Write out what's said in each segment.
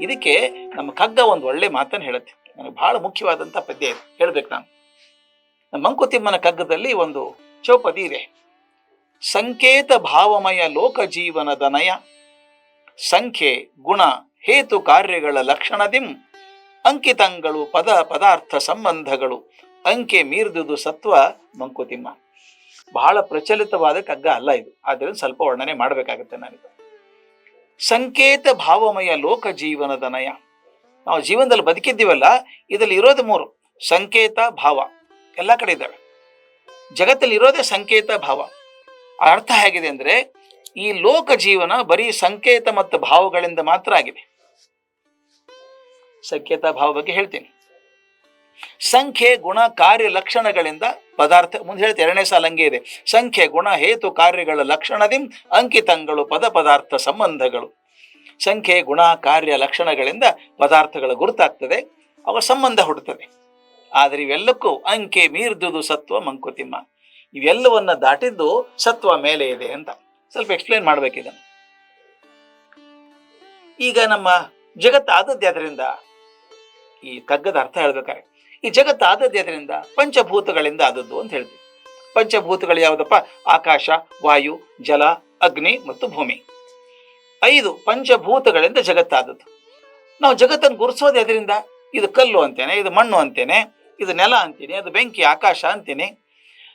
ಇದಕ್ಕೆ ನಮ್ಮ ಕಗ್ಗ ಒಂದು ಒಳ್ಳೆ ಮಾತನ್ನು ಹೇಳುತ್ತೆ. ನನಗೆ ಬಹಳ ಮುಖ್ಯವಾದಂಥ ಪದ್ಯ ಇದೆ. ಹೇಳ್ಬೇಕು ನಾನು. ನಮ್ಮ ಮಂಕುತಿಮ್ಮನ ಕಗ್ಗದಲ್ಲಿ ಒಂದು ಚೌಪದಿ ಇದೆ. ಸಂಕೇತ ಭಾವಮಯ ಲೋಕ ಜೀವನದ ನಯ. ಸಂಖ್ಯೆ, ಗುಣ, ಹೇತು ಕಾರ್ಯಗಳ ಲಕ್ಷಣದಿಂ. ಅಂಕಿತಂಗಳು, ಪದ, ಪದಾರ್ಥ ಸಂಬಂಧಗಳು. ಅಂಕೆ ಮೀರ್ದುದು ಸತ್ವ ಮಂಕುತಿಮ್ಮ. ಬಹಳ ಪ್ರಚಲಿತವಾದ ಕಗ್ಗ ಅಲ್ಲ ಇದು. ಆದ್ದರಿಂದ ಸ್ವಲ್ಪ ವರ್ಣನೆ ಮಾಡಬೇಕಾಗುತ್ತೆ ನಾನಿದು ಸಂಕೇತ ಭಾವಮಯ ಲೋಕ ಜೀವನದ ನಯ. ನಾವು ಜೀವನದಲ್ಲಿ ಬದುಕಿದ್ದೀವಲ್ಲ, ಇದರಲ್ಲಿ ಇರೋದು ಮೂರು, ಸಂಕೇತ, ಭಾವ. ಎಲ್ಲ ಕಡೆ ಇದ್ದಾವೆ. ಜಗತ್ತಲ್ಲಿ ಇರೋದೇ ಸಂಕೇತ, ಭಾವ. ಅರ್ಥ ಹೇಗಿದೆ ಅಂದರೆ, ಈ ಲೋಕ ಜೀವನ ಬರೀ ಸಂಕೇತ ಮತ್ತು ಭಾವಗಳಿಂದ ಮಾತ್ರ ಆಗಿದೆ. ಸಂಕೇತ, ಭಾವ ಬಗ್ಗೆ ಹೇಳ್ತೀನಿ. ಸಂಖ್ಯೆ, ಗುಣ, ಕಾರ್ಯ, ಲಕ್ಷಣಗಳಿಂದ ಪದಾರ್ಥ, ಮುಂದೆ ಹೇಳ್ತೆ ಎರಡನೇ ಸಾಲ ಹಂಗೆ ಇದೆ. ಸಂಖ್ಯೆ, ಗುಣ, ಹೇತು, ಕಾರ್ಯಗಳ ಲಕ್ಷಣದಿಂ, ಅಂಕಿತಂಗಳು, ಪದ ಪದಾರ್ಥ ಸಂಬಂಧಗಳು. ಸಂಖ್ಯೆ, ಗುಣ, ಕಾರ್ಯ ಲಕ್ಷಣಗಳಿಂದ ಪದಾರ್ಥಗಳ ಗುರುತಾಗ್ತದೆ ಅವ ಸಂಬಂಧ ಹುಡುತ್ತದೆ ಆದರೆ ಇವೆಲ್ಲಕ್ಕೂ ಅಂಕೆ, ಮೀರ್ದುದು, ಸತ್ವ, ಮಂಕುತಿಮ್ಮ. ಇವೆಲ್ಲವನ್ನ ದಾಟಿದ್ದು ಸತ್ವ ಮೇಲೆ ಇದೆ ಅಂತ. ಸ್ವಲ್ಪ ಎಕ್ಸ್ಪ್ಲೇನ್ ಮಾಡ್ಬೇಕಿದನ್ನು ಈಗ ನಮ್ಮ ಜಗತ್ತು ಆದದ್ದೇ ಅದರಿಂದ ಈ ಕಗ್ಗದ ಅರ್ಥ ಹೇಳ್ಬೇಕಾದ್ರೆ ಈ ಜಗತ್ತು ಅದರಿಂದ ಪಂಚಭೂತಗಳಿಂದ ಆದದ್ದು ಅಂತ ಹೇಳ್ತೀವಿ. ಪಂಚಭೂತಗಳು ಯಾವುದಪ್ಪ? ಆಕಾಶ, ವಾಯು, ಜಲ, ಅಗ್ನಿ ಮತ್ತು ಭೂಮಿ. ಐದು ಪಂಚಭೂತಗಳಿಂದ ಜಗತ್ತಾದದ್ದು. ನಾವು ಜಗತ್ತನ್ನು ಗುರುಸೋದು ಅದರಿಂದ ಇದು ಕಲ್ಲು ಅಂತೇನೆ, ಇದು ಮಣ್ಣು ಅಂತೇನೆ, ಇದು ನೆಲ ಅಂತೀನಿ, ಅದು ಬೆಂಕಿ, ಆಕಾಶ ಅಂತೀನಿ.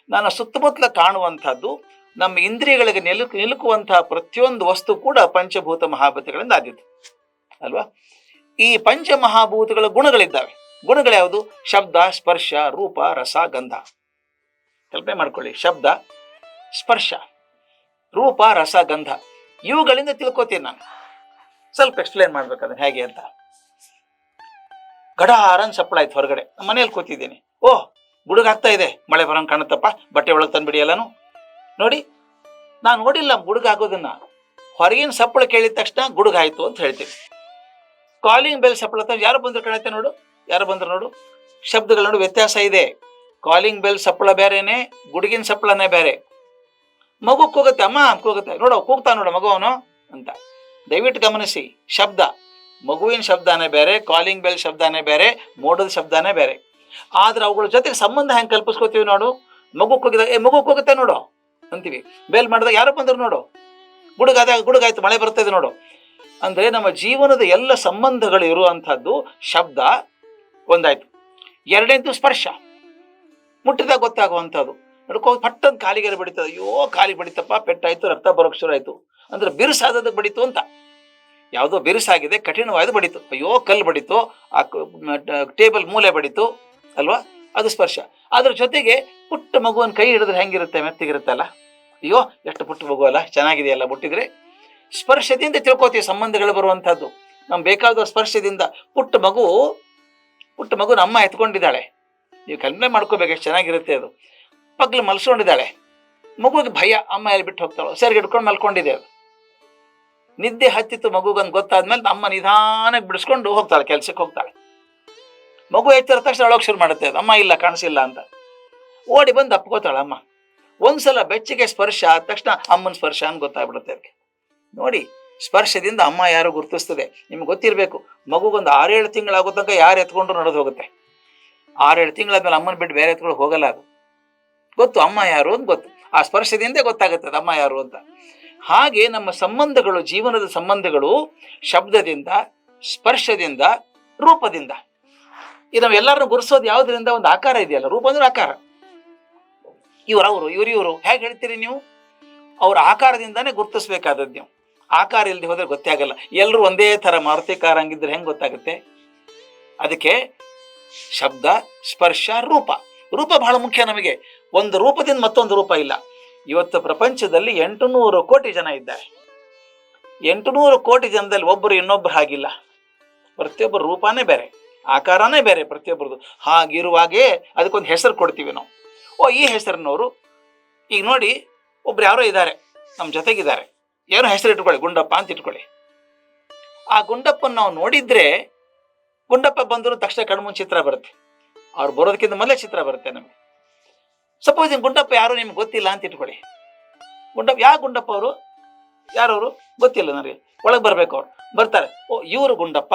ನಾನು ಸುತ್ತಮುತ್ತಲ ಕಾಣುವಂಥದ್ದು ನಮ್ಮ ಇಂದ್ರಿಯಗಳಿಗೆ ನಿಲುಕು ನಿಲುಕುವಂತಹ ಪ್ರತಿಯೊಂದು ವಸ್ತು ಕೂಡ ಪಂಚಭೂತ ಮಹಾಭೂತಗಳಿಂದ ಆದಿತ್ತು ಅಲ್ವಾ? ಈ ಪಂಚಮಹಾಭೂತಗಳ ಗುಣಗಳಿದ್ದಾವೆ. ಗುಣಗಳು ಯಾವುದು? ಶಬ್ದ, ಸ್ಪರ್ಶ, ರೂಪ, ರಸ, ಗಂಧ. ಕಲ್ಪನೆ ಮಾಡ್ಕೊಳ್ಳಿ. ಶಬ್ದ, ಸ್ಪರ್ಶ, ರೂಪ, ರಸ, ಗಂಧ. ಇವುಗಳಿಂದ ತಿಳ್ಕೊತೀನಿ ನಾನು. ಸ್ವಲ್ಪ ಎಕ್ಸ್ಪ್ಲೇನ್ ಮಾಡ್ಬೇಕಾದ್ರೆ ಹೇಗೆ ಅಂತ. ಗಡಾರನ್ ಸಪ್ಪಳ ಆಯ್ತು ಹೊರಗಡೆ. ಮನೇಲಿ ಕೂತಿದ್ದೀನಿ. ಓಹ್ ಬುಡುಗಾಗ್ತಾ ಇದೆ. ಮಳೆ ಬರೋಂಗೆ ಕಾಣುತ್ತಪ್ಪ. ಬಟ್ಟೆ ಒಳಗೆ ತಂದ್ಬಿಡಿ ಎಲ್ಲಾನು. ನೋಡಿ, ನಾನು ನೋಡಿಲ್ಲ ಬುಡುಗಾಗೋದನ್ನ ಹೊರಗಿನ ಸಪ್ಪಳ ಕೇಳಿದ ತಕ್ಷಣ ಗುಡುಗಾಯ್ತು ಅಂತ ಹೇಳ್ತೀನಿ. ಕಾಲಿಂಗ್ ಬೆಲ್ ಸಪ್ಪಳ ಯಾರು ಬಂದ್ರು ಕಾಣುತ್ತೆ ನೋಡು. ಯಾರು ಬಂದ್ರು ನೋಡು? ಶಬ್ದಗಳ ನೋಡು ವ್ಯತ್ಯಾಸ ಇದೆ. ಕಾಲಿಂಗ್ ಬೆಲ್ ಸಪ್ಪಳ ಬೇರೆನೆ ಗುಡುಗಿನ ಸಪ್ಪಳನೇ ಬೇರೆ ಮಗು ಕೂಗುತ್ತೆ ಅಮ್ಮ ಕೂಗುತ್ತೆ ನೋಡು ಕೂಗ್ತಾ ನೋಡು ಮಗು ಅವನು ಅಂತ. ದಯವಿಟ್ಟು ಗಮನಿಸಿ, ಶಬ್ದ. ಮಗುವಿನ ಶಬ್ದನೇ ಬೇರೆ ಕಾಲಿಂಗ್ ಬೆಲ್ ಶಬ್ದನೇ ಬೇರೆ ಮೋಡದ ಶಬ್ದನೇ ಬೇರೆ ಆದ್ರೆ ಅವುಗಳ ಜೊತೆಗೆ ಸಂಬಂಧ ಹೆಂಗೆ ಕಲ್ಪಿಸ್ಕೋತೀವಿ ನೋಡು? ಮಗು ಕೂಗಿದಾಗ ಏ ಮಗು ಕೂಗುತ್ತೆ ನೋಡು ಅಂತೀವಿ. ಬೇಲ್ ಮಾಡಿದಾಗ ಯಾರು ಬಂದ್ರು ನೋಡು? ಗುಡುಗಾದಾಗ, ಗುಡುಗಾಯ್ತು, ಮಳೆ ಬರ್ತದೆ ನೋಡು. ಅಂದ್ರೆ ನಮ್ಮ ಜೀವನದ ಎಲ್ಲ ಸಂಬಂಧಗಳು ಇರುವಂಥದ್ದು ಶಬ್ದ ಒಂದಾಯ್ತು. ಎರಡನೇದು ಸ್ಪರ್ಶ. ಮುಟ್ಟಿದಾಗ ಗೊತ್ತಾಗುವಂಥದ್ದು. ನಡ್ಕೋ ಪಟ್ಟಂತ ಕಾಲಿಗೆ ಬಡಿತದೆ. ಅಯ್ಯೋ, ಕಾಲಿ ಬಡಿತಪ್ಪ, ಪೆಟ್ಟಾಯ್ತು, ರಕ್ತ ಬರೋಕ್ ಶುರು ಆಯ್ತು ಅಂದ್ರೆ ಬಿರುಸಾದದ್ದು ಬಡಿತು ಅಂತ. ಯಾವುದೋ ಬಿರುಸಾಗಿದೆ ಕಠಿಣವಾದ ಬಡಿತು. ಅಯ್ಯೋ, ಕಲ್ಲು ಬಡಿತು, ಆ ಟೇಬಲ್ ಮೂಲೆ ಬಡಿತು, ಅಲ್ವಾ? ಅದು ಸ್ಪರ್ಶ. ಅದ್ರ ಜೊತೆಗೆ ಪುಟ್ಟ ಮಗುವನ್ನು ಕೈ ಹಿಡಿದ್ರೆ ಹೆಂಗಿರುತ್ತೆ ಮೆತ್ತಿಗಿರುತ್ತಲ್ಲ ಅಯ್ಯೋ, ಎಷ್ಟು ಪುಟ್ಟ ಮಗು ಅಲ್ಲ? ಚೆನ್ನಾಗಿದೆಯಲ್ಲ ಮುಟ್ಟಿದ್ರೆ? ಸ್ಪರ್ಶದಿಂದ ತಿಳ್ಕೊತೀವಿ ಸಂಬಂಧಗಳು ಬರುವಂಥದ್ದು. ನಮ್ಗೆ ಬೇಕಾದ ಸ್ಪರ್ಶದಿಂದ ಪುಟ್ಟ ಮಗು ಪುಟ್ಟ ಮಗು ಅಮ್ಮ ಎತ್ಕೊಂಡಿದ್ದಾಳೆ. ನೀವು ಕಲ್ಪನೆ ಮಾಡ್ಕೋಬೇಕು, ಎಷ್ಟು ಚೆನ್ನಾಗಿರುತ್ತೆ ಅದು. ಪಗ್ಲು ಮಲ್ಸ್ಕೊಂಡಿದ್ದಾಳೆ. ಮಗುಗೆ ಭಯ, ಅಮ್ಮ ಎಲ್ಲಿ ಬಿಟ್ಟು ಹೋಗ್ತಾಳು. ಸರಿ ಹಿಡ್ಕೊಂಡು ಮಲ್ಕೊಂಡಿದೆ ಅದು. ನಿದ್ದೆ ಹತ್ತಿತ್ತು ಮಗುಗಂದು ಗೊತ್ತಾದ್ಮೇಲೆ ಅಮ್ಮ ನಿಧಾನಕ್ಕೆ ಬಿಡಿಸ್ಕೊಂಡು ಹೋಗ್ತಾಳೆ, ಕೆಲ್ಸಕ್ಕೆ ಹೋಗ್ತಾಳೆ. ಮಗು ಎತ್ತಿದ ತಕ್ಷಣ ಅಳೋಕ್ ಶುರು ಮಾಡುತ್ತೆ ಅದು. ಅಮ್ಮ ಇಲ್ಲ, ಕಾಣಿಸಿಲ್ಲ ಅಂತ. ಓಡಿ ಬಂದು ಅಪ್ಕೋತಾಳೆ ಅಮ್ಮ. ಒಂದ್ಸಲ ಬೆಚ್ಚಗೆ ಸ್ಪರ್ಶ ಆದ ತಕ್ಷಣ ಅಮ್ಮನ ಸ್ಪರ್ಶ ಅಂತ ಗೊತ್ತಾಗ್ಬಿಡುತ್ತೆ ನೋಡಿ ಸ್ಪರ್ಶದಿಂದ ಅಮ್ಮ ಯಾರು ಗುರುತಿಸ್ತದೆ? ನಿಮ್ಗೆ ಗೊತ್ತಿರಬೇಕು. ಮಗುಗೊಂದು ಆರೇಳು ತಿಂಗಳಾಗೋ ತನಕ ಯಾರು ಎತ್ಕೊಂಡು ನಡೆದು ಹೋಗುತ್ತೆ? ಆರೇಳು ತಿಂಗಳಾದ್ಮೇಲೆ ಅಮ್ಮನ ಬಿಟ್ಟು ಬೇರೆ ಎತ್ಕೊಂಡು ಹೋಗಲ್ಲ ಅದು. ಗೊತ್ತು, ಅಮ್ಮ ಯಾರು ಅಂತ ಗೊತ್ತು. ಆ ಸ್ಪರ್ಶದಿಂದ ಗೊತ್ತಾಗುತ್ತೆ ಅಮ್ಮ ಯಾರು ಅಂತ. ಹಾಗೆ ನಮ್ಮ ಸಂಬಂಧಗಳು, ಜೀವನದ ಸಂಬಂಧಗಳು ಶಬ್ದದಿಂದ, ಸ್ಪರ್ಶದಿಂದ, ರೂಪದಿಂದ. ಇದು ನಾವೆಲ್ಲರನ್ನು ಗುರುಸೋದು ಯಾವುದರಿಂದ? ಒಂದು ಆಕಾರ ಇದೆಯಲ್ಲ, ರೂಪ ಅಂದ್ರೆ ಆಕಾರ. ಇವ್ರು ಅವರು, ಇವ್ರು ಇವರು. ಹೇಗೆ ಹೇಳ್ತೀರಿ ನೀವು? ಅವರ ಆಕಾರದಿಂದಾನೇ ಗುರುತಿಸ್ಬೇಕಾದದ್ದು ನೀವು. ಆಕಾರ ಇಲ್ಲದೆ ಹೋದ್ರೆ ಗೊತ್ತೇ ಆಗಲ್ಲ. ಎಲ್ಲರೂ ಒಂದೇ ಥರ ಮಾರುತಿ ಕಾರ ಹಂಗಿದ್ರೆ ಹೆಂಗೆ ಗೊತ್ತಾಗುತ್ತೆ? ಅದಕ್ಕೆ ಶಬ್ದ, ಸ್ಪರ್ಶ, ರೂಪ. ರೂಪ ಬಹಳ ಮುಖ್ಯ ನಮಗೆ. ಒಂದು ರೂಪದಿಂದ ಮತ್ತೊಂದು ರೂಪ ಇಲ್ಲ. ಇವತ್ತು ಪ್ರಪಂಚದಲ್ಲಿ ಎಂಟುನೂರು ಕೋಟಿ ಜನ ಇದ್ದಾರೆ. ಎಂಟುನೂರು ಕೋಟಿ ಜನದಲ್ಲಿ ಒಬ್ಬರು ಇನ್ನೊಬ್ಬರು ಹಾಗಿಲ್ಲ. ಪ್ರತಿಯೊಬ್ಬರ ರೂಪನೇ ಬೇರೆ. ಆಕಾರನೇ ಬೇರೆ ಪ್ರತಿಯೊಬ್ಬರದು. ಹಾಗಿರುವಾಗೇ ಅದಕ್ಕೊಂದು ಹೆಸರು ಕೊಡ್ತೀವಿ ನಾವು. ಓ, ಈ ಹೆಸರಿನವರು, ಈಗ ನೋಡಿ, ಒಬ್ರು ಯಾರೋ ಇದ್ದಾರೆ. ನಮ್ಮ ಜೊತೆಗಿದ್ದಾರೆ. ಏನೋ ಹೆಸರು ಇಟ್ಕೊಳ್ಳಿ? ಗುಂಡಪ್ಪ ಅಂತ ಇಟ್ಕೊಳ್ಳಿ. ಆ ಗುಂಡಪ್ಪನ ನಾವು ನೋಡಿದ್ರೆ ಗುಂಡಪ್ಪ ಬಂದರೂ ತಕ್ಷಣ ಕಣ್ಮುಂದ್ ಚಿತ್ರ ಬರುತ್ತೆ. ಅವ್ರು ಬರೋದಕ್ಕಿಂತ ಮೊದಲೇ ಚಿತ್ರ ಬರುತ್ತೆ ನಮಗೆ. ಸಪೋಸ್ ಗುಂಡಪ್ಪ ಯಾರು ನಿಮ್ಗೆ ಗೊತ್ತಿಲ್ಲ ಅಂತ ಇಟ್ಕೊಳ್ಳಿ. ಗುಂಡಪ್ಪ ಯಾವ ಗುಂಡಪ್ಪ ಅವರು? ಯಾರವರು ಗೊತ್ತಿಲ್ಲ ನನಗೆ. ಒಳಗೆ ಬರಬೇಕು ಅವ್ರು. ಬರ್ತಾರೆ. ಓ, ಇವರು ಗುಂಡಪ್ಪ.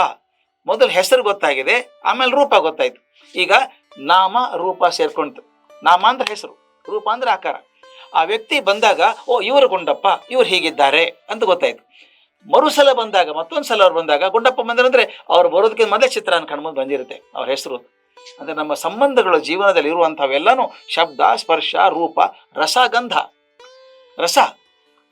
ಮೊದಲು ಹೆಸರು ಗೊತ್ತಾಗಿದೆ, ಆಮೇಲೆ ರೂಪ ಗೊತ್ತಾಯ್ತು. ಈಗ ನಾಮ, ರೂಪ ಸೇರ್ಕೊಂತು. ನಾಮ ಅಂದ್ರೆ ಹೆಸರು, ರೂಪ ಅಂದ್ರೆ ಆಕಾರ. ಆ ವ್ಯಕ್ತಿ ಬಂದಾಗ, ಓ, ಇವರು ಗುಂಡಪ್ಪ, ಇವರು ಹೀಗಿದ್ದಾರೆ ಅಂತ ಗೊತ್ತಾಯ್ತು. ಮರುಸಲ ಬಂದಾಗ, ಮತ್ತೊಂದು ಸಲ ಅವ್ರು ಬಂದಾಗ, ಗುಂಡಪ್ಪ ಬಂದ್ರಂದ್ರೆ ಅವ್ರು ಬರೋದಕ್ಕೆ ಮೊದಲೇ ಚಿತ್ರಾನ ಕಣ್ಮುಂದೆ ಬಂದಿರುತ್ತೆ, ಅವ್ರ ಹೆಸರು. ಅಂದ್ರೆ ನಮ್ಮ ಸಂಬಂಧಗಳು ಜೀವನದಲ್ಲಿ ಇರುವಂಥವೆಲ್ಲನೂ ಶಬ್ದ, ಸ್ಪರ್ಶ, ರೂಪ ರಸ ಗಂಧ ರಸ.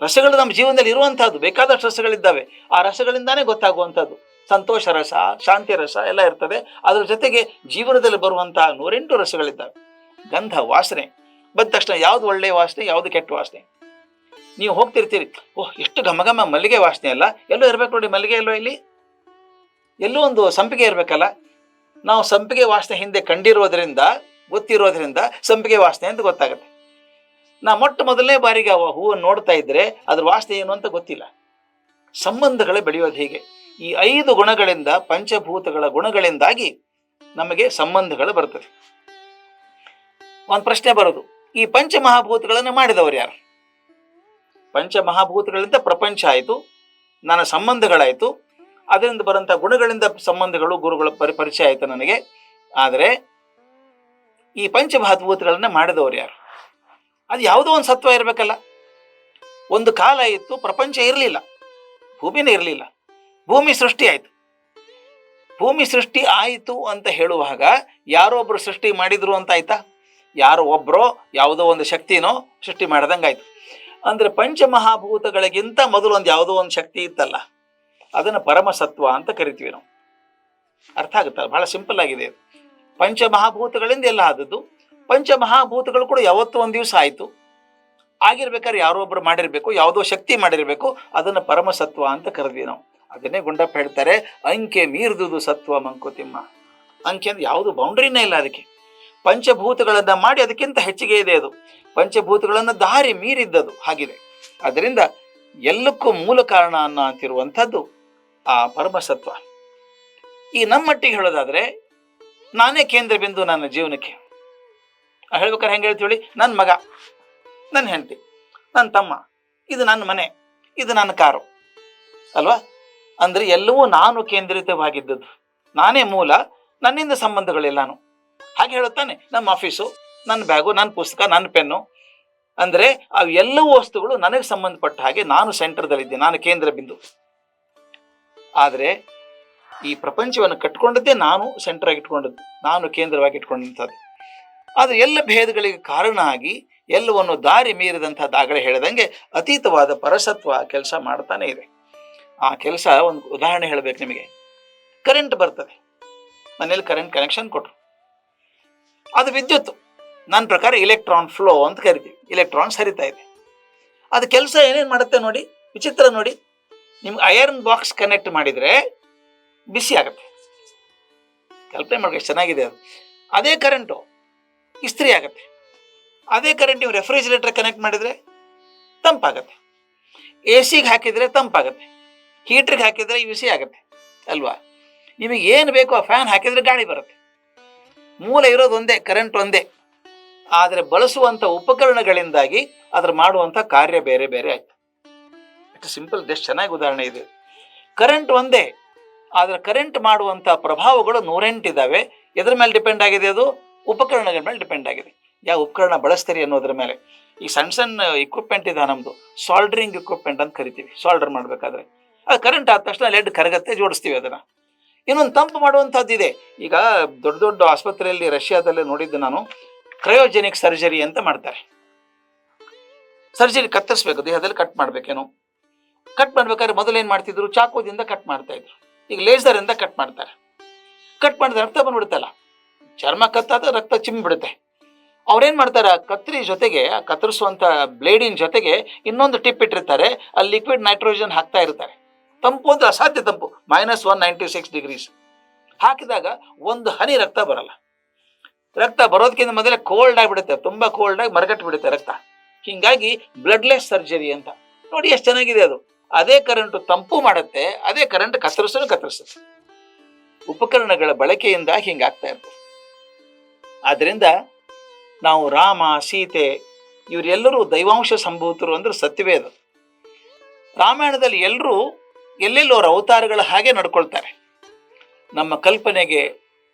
ರಸಗಳು ನಮ್ಮ ಜೀವನದಲ್ಲಿ ಇರುವಂತಹದ್ದು ಬೇಕಾದಷ್ಟು ರಸಗಳಿದ್ದಾವೆ. ಆ ರಸಗಳಿಂದಾನೇ ಗೊತ್ತಾಗುವಂಥದ್ದು. ಸಂತೋಷ ರಸ, ಶಾಂತಿ ರಸ ಎಲ್ಲ ಇರ್ತದೆ. ಅದರ ಜೊತೆಗೆ ಜೀವನದಲ್ಲಿ ಬರುವಂತಹ ನೂರೆಂಟು ರಸಗಳಿದ್ದಾವೆ. ಗಂಧ, ವಾಸನೆ. ಬಂದ ತಕ್ಷಣ ಯಾವ್ದು ಒಳ್ಳೆಯ ವಾಸನೆ, ಯಾವ್ದು ಕೆಟ್ಟ ವಾಸನೆ? ನೀವು ಹೋಗ್ತಿರ್ತೀರಿ. ಓಹ್, ಎಷ್ಟು ಘಮ ಘಮ ಮಲ್ಲಿಗೆ ವಾಸನೆ ಅಲ್ಲ? ಎಲ್ಲೋ ಇರ್ಬೇಕು ನೋಡಿ ಮಲ್ಲಿಗೆ ಎಲ್ಲೋ ಇಲ್ಲಿ? ಎಲ್ಲೋ ಒಂದು ಸಂಪಿಗೆ ಇರಬೇಕಲ್ಲ? ನಾವು ಸಂಪಿಗೆ ವಾಸನೆ ಹಿಂದೆ ಕಂಡಿರೋದ್ರಿಂದ, ಗೊತ್ತಿರೋದ್ರಿಂದ ಸಂಪಿಗೆ ವಾಸನೆ ಅಂತ ಗೊತ್ತಾಗುತ್ತೆ. ನಾ ಮೊಟ್ಟ ಮೊದಲನೇ ಬಾರಿಗೆ ಆ ಹೂವನ್ನು ನೋಡ್ತಾ ಇದ್ರೆ ಅದ್ರ ವಾಸನೆ ಏನು ಅಂತ ಗೊತ್ತಿಲ್ಲ. ಸಂಬಂಧಗಳೇ ಬೆಳೆಯೋದು ಹೀಗೆ. ಈ ಐದು ಗುಣಗಳಿಂದ, ಪಂಚಭೂತಗಳ ಗುಣಗಳಿಂದಾಗಿ ನಮಗೆ ಸಂಬಂಧಗಳು ಬರ್ತದೆ. ಒಂದು ಪ್ರಶ್ನೆ ಬರೋದು. ಈ ಪಂಚಮಹಾಭೂತಗಳನ್ನು ಮಾಡಿದವರು ಯಾರು? ಪಂಚಮಹಾಭೂತಗಳಿಂದ ಪ್ರಪಂಚ ಆಯಿತು, ನನ್ನ ಸಂಬಂಧಗಳಾಯಿತು, ಅದರಿಂದ ಬರುವಂಥ ಗುಣಗಳಿಂದ ಸಂಬಂಧಗಳು, ಗುರುಗಳ ಪರಿ, ಪರಿಚಯ ಆಯಿತು ನನಗೆ. ಆದರೆ ಈ ಪಂಚಮಹಾಭೂತಗಳನ್ನು ಮಾಡಿದವರು ಯಾರು? ಅದು ಯಾವುದೋ ಒಂದು ಸತ್ವ ಇರಬೇಕಲ್ಲ. ಒಂದು ಕಾಲ ಇತ್ತು, ಪ್ರಪಂಚ ಇರಲಿಲ್ಲ, ಭೂಮಿನೇ ಇರಲಿಲ್ಲ. ಭೂಮಿ ಸೃಷ್ಟಿ ಆಯಿತು. ಭೂಮಿ ಸೃಷ್ಟಿ ಆಯಿತು ಅಂತ ಹೇಳುವಾಗ ಯಾರೋ ಒಬ್ಬರು ಸೃಷ್ಟಿ ಮಾಡಿದ್ರು ಅಂತ ಆಯ್ತಾ? ಯಾರೋ ಒಬ್ಬರೋ ಯಾವುದೋ ಒಂದು ಶಕ್ತಿನೋ ಸೃಷ್ಟಿ ಮಾಡ್ದಂಗಾಯ್ತು. ಅಂದ್ರೆ ಪಂಚಮಹಾಭೂತಗಳಿಗಿಂತ ಮೊದಲು ಒಂದು ಯಾವುದೋ ಒಂದು ಶಕ್ತಿ ಇತ್ತಲ್ಲ, ಅದನ್ನು ಪರಮಸತ್ವ ಅಂತ ಕರಿತೀವಿ ನಾವು. ಅರ್ಥ ಆಗುತ್ತಲ್ಲ? ಬಹಳ ಸಿಂಪಲ್ ಆಗಿದೆ ಇದು ಪಂಚಮಹಾಭೂತಗಳಿಂದ ಎಲ್ಲ ಆದದ್ದು, ಪಂಚಮಹಾಭೂತಗಳು ಕೂಡ ಯಾವತ್ತೂ ಒಂದು ದಿವಸ ಆಯಿತು. ಆಗಿರ್ಬೇಕಾದ್ರೆ ಯಾರೋ ಒಬ್ರು ಮಾಡಿರ್ಬೇಕು, ಯಾವುದೋ ಶಕ್ತಿ ಮಾಡಿರ್ಬೇಕು, ಅದನ್ನು ಪರಮಸತ್ವ ಅಂತ ಕರೆದ್ವಿ ನಾವು. ಅದನ್ನೇ ಗುಂಡಪ್ಪ ಹೇಳ್ತಾರೆ, ಅಂಕೆ ಮೀರ್ದುದು ಸತ್ವ ಮಂಕುತಿಮ್ಮ. ಅಂಕೆ ಅಂದ್ರೆ ಯಾವುದು ಬೌಂಡ್ರಿನೇ ಇಲ್ಲ ಅದಕ್ಕೆ. ಪಂಚಭೂತಗಳನ್ನ ಮಾಡಿ ಅದಕ್ಕಿಂತ ಹೆಚ್ಚಿಗೆ ಇದೆ ಅದು. ಪಂಚಭೂತಗಳನ್ನ ದಾರಿ ಮೀರಿದ್ದದು. ಹಾಗಿದೆ. ಅದರಿಂದ ಎಲ್ಲಕ್ಕೂ ಮೂಲ ಕಾರಣ ಅನ್ನ ಅಂತಿರುವಂಥದ್ದು ಆ ಪರಮಸತ್ವ. ಈ ನಮ್ಮಟ್ಟಿಗೆ ಹೇಳೋದಾದ್ರೆ, ನಾನೇ ಕೇಂದ್ರ ಬಿಂದು ನನ್ನ ಜೀವನಕ್ಕೆ. ಆ ಹೇಳ್ಬೇಕಾದ್ರೆ ಹೆಂಗೆ ಹೇಳ್ತೀವಿ ನನ್ನ ಮಗ ನನ್ನ ಹೆಂಡತಿ ನನ್ನ ತಮ್ಮ, ಇದು ನನ್ನ ಮನೆ, ಇದು ನನ್ನ ಕಾರು. ಅಲ್ವಾ? ಅಂದ್ರೆ ಎಲ್ಲವೂ ನಾನು ಕೇಂದ್ರಿತವಾಗಿದ್ದದ್ದು. ನಾನೇ ಮೂಲ, ನನ್ನಿಂದ ಸಂಬಂಧಗಳೆಲ್ಲಾನು ಹಾಗೆ ಹೇಳುತ್ತಾನೆ ನಮ್ಮ ಆಫೀಸು ನನ್ನ ಬ್ಯಾಗು ನನ್ನ ಪುಸ್ತಕ, ನನ್ನ ಪೆನ್ನು ಅಂದರೆ ಆ ಎಲ್ಲ ವಸ್ತುಗಳು ನನಗೆ ಸಂಬಂಧಪಟ್ಟ ಹಾಗೆ ನಾನು ಸೆಂಟರ್ದಲ್ಲಿದ್ದೆ ನಾನು ಕೇಂದ್ರ ಬಿಂದು. ಆದರೆ ಈ ಪ್ರಪಂಚವನ್ನು ಕಟ್ಕೊಂಡದ್ದೇ ನಾನು ಸೆಂಟರ್ ಇಟ್ಕೊಂಡದ್ದು, ನಾನು ಕೇಂದ್ರವಾಗಿ ಇಟ್ಕೊಂಡಂಥದ್ದು ಆದರೆ ಎಲ್ಲ ಭೇದಗಳಿಗೆ ಕಾರಣ ಆಗಿ ಎಲ್ಲವನ್ನು ದಾರಿ ಮೀರಿದಂಥ ದಾಗಳೆ ಹೇಳಿದಂಗೆ ಅತೀತವಾದ ಪರಸತ್ವ ಕೆಲಸ ಮಾಡ್ತಾನೆ ಇದೆ. ಆ ಕೆಲಸ ಒಂದು ಉದಾಹರಣೆ ಹೇಳಬೇಕು ನಿಮಗೆ. ಕರೆಂಟ್ ಬರ್ತದೆ. ಮನೇಲಿ ಕರೆಂಟ್ ಕನೆಕ್ಷನ್ ಕೊಟ್ಟರು ಅದು ವಿದ್ಯುತ್. ನನ್ನ ಪ್ರಕಾರ ಇಲೆಕ್ಟ್ರಾನ್ ಫ್ಲೋ ಅಂತ ಕರಿತೀವಿ. ಇಲೆಕ್ಟ್ರಾನ್ ಸರಿತಾ ಇದೆ. ಅದು ಕೆಲಸ ಏನೇನು ಮಾಡುತ್ತೆ ನೋಡಿ, ವಿಚಿತ್ರ ನೋಡಿ. ನಿಮ್ಗೆ ಐರನ್ ಬಾಕ್ಸ್ ಕನೆಕ್ಟ್ ಮಾಡಿದರೆ ಬಿಸಿ ಆಗುತ್ತೆ. ಕಲ್ಪನೆ ಮಾಡಿ ಚೆನ್ನಾಗಿದೆ ಅದು. ಅದೇ ಕರೆಂಟು ಇಸ್ತ್ರಿ ಆಗುತ್ತೆ. ಅದೇ ಕರೆಂಟ್ ನೀವು ರೆಫ್ರಿಜಿರೇಟರ್ ಕನೆಕ್ಟ್ ಮಾಡಿದರೆ ತಂಪಾಗತ್ತೆ. ಎ ಸಿಗೆ ಹಾಕಿದರೆ ತಂಪಾಗತ್ತೆ. ಹೀಟ್ರಿಗೆ ಹಾಕಿದರೆ ಬಿಸಿ ಆಗುತ್ತೆ. ಅಲ್ವಾ? ನಿಮಗೆ ಏನು ಬೇಕೋ ಆ ಫ್ಯಾನ್ ಹಾಕಿದರೆ ಗಾಳಿ ಬರುತ್ತೆ. ಮೂಲ ಇರೋದು ಒಂದೇ ಕರೆಂಟ್ ಒಂದೇ. ಆದರೆ ಬಳಸುವಂಥ ಉಪಕರಣಗಳಿಂದಾಗಿ ಅದ್ರ ಮಾಡುವಂಥ ಕಾರ್ಯ ಬೇರೆ ಬೇರೆ ಆಯ್ತು. ಸಿಂಪಲ್ ಎಷ್ಟು ಚೆನ್ನಾಗಿ ಉದಾಹರಣೆ ಇದೆ. ಕರೆಂಟ್ ಒಂದೇ, ಆದರೆ ಕರೆಂಟ್ ಮಾಡುವಂಥ ಪ್ರಭಾವಗಳು ನೂರೆಂಟಿದ್ದಾವೆ ಎದ್ರ ಮೇಲೆ ಡಿಪೆಂಡ್ ಆಗಿದೆ ಅದು? ಉಪಕರಣಗಳ ಮೇಲೆ ಡಿಪೆಂಡ್ ಆಗಿದೆ. ಯಾವ ಉಪಕರಣ ಬಳಸ್ತೀರಿ ಅನ್ನೋದ್ರ ಮೇಲೆ. ಈ ಸಣ್ಣ ಸಣ್ಣ ಇಕ್ವಿಪ್ಮೆಂಟ್ ಇದೆ ನಮ್ಮದು ಸಾಲ್ಡ್ರಿಂಗ್ ಇಕ್ವಿಪ್ಮೆಂಟ್ ಅಂತ ಕರಿತೀವಿ. ಸಾಲ್ಡರ್ ಮಾಡಬೇಕಾದ್ರೆ. ಅದು ಕರೆಂಟ್ ಆದ ತಕ್ಷಣ ಲೆಡ್ ಕರಗತ್ತೆ, ಜೋಡಿಸ್ತೀವಿ ಅದನ್ನು. ಇನ್ನೊಂದು ತಂಪು ಮಾಡುವಂಥದ್ದಿದೆ ಈಗ ದೊಡ್ಡ ದೊಡ್ಡ ಆಸ್ಪತ್ರೆಯಲ್ಲಿ ರಷ್ಯಾದಲ್ಲಿ ನೋಡಿದ್ದು ನಾನು, ಕ್ರಯೋಜೆನಿಕ್ ಸರ್ಜರಿ ಅಂತ ಮಾಡ್ತಾರೆ. ಸರ್ಜರಿ ಕತ್ತರಿಸ್ಬೇಕು, ದೇಹದಲ್ಲಿ ಕಟ್ ಮಾಡಬೇಕೇನೋ. ಕಟ್ ಮಾಡ್ಬೇಕಾದ್ರೆ ಮೊದಲು ಏನು ಮಾಡ್ತಿದ್ರು? ಚಾಕುದಿಂದ ಕಟ್ ಮಾಡ್ತಾ ಇದ್ರು. ಈಗ ಇಂದ ಕಟ್ ಮಾಡ್ತಾರೆ. ಕಟ್ ಮಾಡಿದ ರಕ್ತ ಬಂದ್ಬಿಡುತ್ತಲ್ಲ? ಚರ್ಮ ಕತ್ತಾದ ರಕ್ತ ಚಿಮ್ಮಿಬಿಡುತ್ತೆ. ಅವ್ರೇನ್ ಮಾಡ್ತಾರೆ? ಆ ಕತ್ರಿ ಜೊತೆಗೆ, ಆ ಕತ್ತರಿಸುವಂತ ಬ್ಲೇಡಿನ ಜೊತೆಗೆ ಇನ್ನೊಂದು ಟಿಪ್ ಇಟ್ಟಿರ್ತಾರೆ. ಅಲ್ಲಿ ಲಿಕ್ವಿಡ್ ನೈಟ್ರೋಜನ್ ಹಾಕ್ತಾ ಇರ್ತಾರೆ. ತಂಪು ಅಂದ್ರೆ ಅಸಾಧ್ಯ ತಂಪು. Minus one ninety six degrees ಹಾಕಿದಾಗ ಒಂದು ಹನಿ ರಕ್ತ ಬರಲ್ಲ. ರಕ್ತ ಬರೋದಕ್ಕಿಂತ ಮೊದಲೇ ಕೋಲ್ಡ್ ಆಗಿಬಿಡುತ್ತೆ. ತುಂಬಾ ಕೋಲ್ಡ್ ಆಗಿ ಮರಗಟ್ಟು ಬಿಡುತ್ತೆ ರಕ್ತ. ಹಿಂಗಾಗಿ ಬ್ಲಡ್ಲೆಸ್ ಸರ್ಜರಿ ಅಂತ. ನೋಡಿ ಎಷ್ಟು ಚೆನ್ನಾಗಿದೆ ಅದು. ಅದೇ ಕರೆಂಟ್ ತಂಪು ಮಾಡುತ್ತೆ, ಅದೇ ಕರೆಂಟ್ ಕತ್ತರಿಸಲು ಕತ್ತರಿಸುತ್ತೆ. ಉಪಕರಣಗಳ ಬಳಕೆಯಿಂದ ಹಿಂಗಾಗ್ತಾ ಇರ್ತದೆ ಆದ್ರಿಂದ ನಾವು ರಾಮ, ಸೀತೆ, ಇವರೆಲ್ಲರೂ ದೈವಾಂಶ ಸಂಭೂತರು ಅಂದ್ರೆ ಸತ್ಯವೇ ಅದು. ರಾಮಾಯಣದಲ್ಲಿ ಎಲ್ಲರೂ ಎಲ್ಲೆಲ್ಲೋ ಅವರ ಅವತಾರಗಳ ಹಾಗೆ ನಡ್ಕೊಳ್ತಾರೆ. ನಮ್ಮ ಕಲ್ಪನೆಗೆ,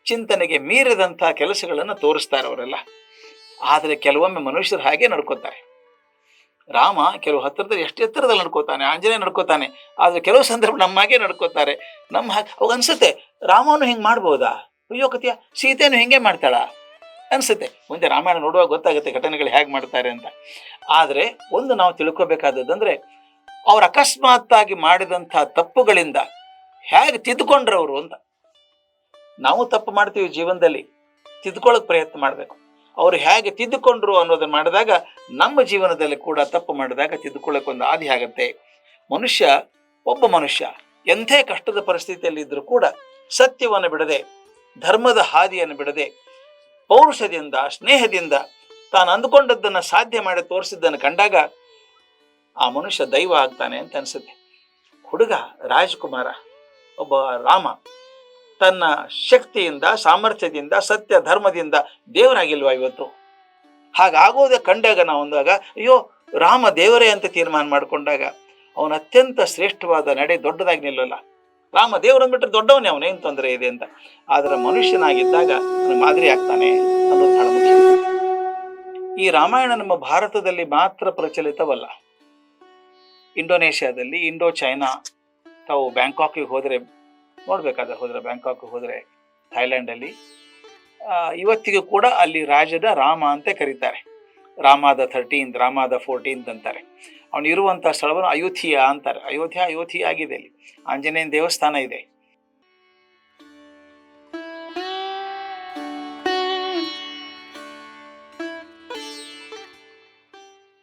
ಚಿಂತನೆಗೆ ಮೀರಿದಂಥ ಕೆಲಸಗಳನ್ನು ತೋರಿಸ್ತಾರೆ ಅವರೆಲ್ಲ. ಆದರೆ ಕೆಲವೊಮ್ಮೆ ಮನುಷ್ಯರು ಹಾಗೆ ನಡ್ಕೋತಾರೆ. ರಾಮ ಕೆಲವು ಹತ್ತಿರದಲ್ಲಿ ಎಷ್ಟು ಎತ್ತರದಲ್ಲಿ ನಡ್ಕೋತಾನೆ, ಆಂಜನೇಯ ನಡ್ಕೋತಾನೆ, ಆದರೆ ಕೆಲವು ಸಂದರ್ಭ ನಮ್ಮ ಹಾಗೆ ನಡ್ಕೋತಾರೆ. ನಮ್ಮ ಹಾಗೆ ಅವಾಗ ಅನ್ಸುತ್ತೆ, ರಾಮನು ಹಿಂಗೆ ಮಾಡ್ಬೋದಾ? ಅಯ್ಯೋ ಕತಿಯ ಸೀತೆಯನ್ನು ಹಿಂಗೆ ಮಾಡ್ತಾಳ? ಅನ್ಸುತ್ತೆ, ಮುಂದೆ ರಾಮಾಯಣ ನೋಡುವಾಗ ಗೊತ್ತಾಗುತ್ತೆ ಘಟನೆಗಳು ಹೇಗೆ ಮಾಡ್ತಾರೆ ಅಂತ. ಆದರೆ ಒಂದು ನಾವು ತಿಳ್ಕೊಬೇಕಾದದ್ದಂದ್ರೆ ಅವ್ರು ಅಕಸ್ಮಾತ್ತಾಗಿ ಮಾಡಿದಂಥ ತಪ್ಪುಗಳಿಂದ ಹೇಗೆ ತಿದ್ದುಕೊಂಡ್ರವರು ಅಂತ. ನಾವು ತಪ್ಪು ಮಾಡ್ತೀವಿ ಜೀವನದಲ್ಲಿ ತಿದ್ಕೊಳ್ಳೋಕೆ ಪ್ರಯತ್ನ ಮಾಡಬೇಕು. ಅವರು ಹೇಗೆ ತಿದ್ದುಕೊಂಡ್ರು ಅನ್ನೋದನ್ನು ಮಾಡಿದಾಗ ನಮ್ಮ ಜೀವನದಲ್ಲಿ ಕೂಡ ತಪ್ಪು ಮಾಡಿದಾಗ ತಿದ್ದುಕೊಳ್ಳೋಕೆ ಒಂದು ಆದಿ ಆಗುತ್ತೆ. ಮನುಷ್ಯ ಒಬ್ಬ ಮನುಷ್ಯ, ಎಂಥೇ ಕಷ್ಟದ ಪರಿಸ್ಥಿತಿಯಲ್ಲಿ ಇದ್ರೂ ಕೂಡ ಸತ್ಯವನ್ನು ಬಿಡದೆ, ಧರ್ಮದ ಹಾದಿಯನ್ನು ಬಿಡದೆ, ಪೌರುಷದಿಂದ, ಸ್ನೇಹದಿಂದ ತಾನು ಅಂದುಕೊಂಡದ್ದನ್ನು ಸಾಧ್ಯ ಮಾಡಿ ತೋರಿಸಿದ್ದನ್ನು ಕಂಡಾಗ ಆ ಮನುಷ್ಯ ದೈವ ಆಗ್ತಾನೆ ಅಂತ ಅನ್ಸುತ್ತೆ. ಹುಡುಗ ರಾಜ್ಕುಮಾರ, ಒಬ್ಬ ರಾಮ, ತನ್ನ ಶಕ್ತಿಯಿಂದ, ಸಾಮರ್ಥ್ಯದಿಂದ, ಸತ್ಯ ಧರ್ಮದಿಂದ ದೇವರಾಗಿಲ್ವಾ ಇವತ್ತು? ಹಾಗಾಗೋದೇ ಕಂಡಾಗ ನಾವು ಅಂದಾಗ, ಅಯ್ಯೋ, ರಾಮ ದೇವರೇ ಅಂತ ತೀರ್ಮಾನ ಮಾಡಿಕೊಂಡಾಗ ಅವನ ಅತ್ಯಂತ ಶ್ರೇಷ್ಠವಾದ ನಡೆ ದೊಡ್ಡದಾಗಿ ನಿಲ್ಲಲ್ಲ. ರಾಮ ದೇವರನ್ನು ಬಿಟ್ಟರೆ ದೊಡ್ಡವನೇ ಅವನೇನು ತೊಂದರೆ ಇದೆ ಅಂತ. ಆದರೆ ಮನುಷ್ಯನಾಗಿದ್ದಾಗ ಮಾದರಿ ಆಗ್ತಾನೆ ಅನ್ನೋದು ಈ ರಾಮಾಯಣ ನಮ್ಮ ಭಾರತದಲ್ಲಿ ಮಾತ್ರ ಪ್ರಚಲಿತವಲ್ಲ. ಇಂಡೋನೇಷ್ಯಾದಲ್ಲಿ, ಇಂಡೋ ಚೈನಾ, ತಾವು ಬ್ಯಾಂಕಾಕಿಗೆ ಹೋದರೆ, ನೋಡಬೇಕಾದ್ರೆ ಹೋದರೆ, ಬ್ಯಾಂಕಾಕಿಗೆ ಹೋದರೆ ಥೈಲ್ಯಾಂಡಲ್ಲಿ ಇವತ್ತಿಗೂ ಕೂಡ ಅಲ್ಲಿ ರಾಜದ ರಾಮ ಅಂತ ಕರೀತಾರೆ. ರಾಮಾದ ಥರ್ಟೀನ್ತ್ ರಾಮಾದ ಫೋರ್ಟೀನ್ತ್ ಅಂತಾರೆ. ಅವನು ಇರುವಂಥ ಸ್ಥಳವನ್ನು ಅಯೋಧ್ಯೆ ಅಂತಾರೆ. ಅಯೋಧ್ಯ ಅಯೋಧ್ಯೆ ಆಗಿದೆ ಅಲ್ಲಿ. ಆಂಜನೇಯನ ದೇವಸ್ಥಾನ ಇದೆ.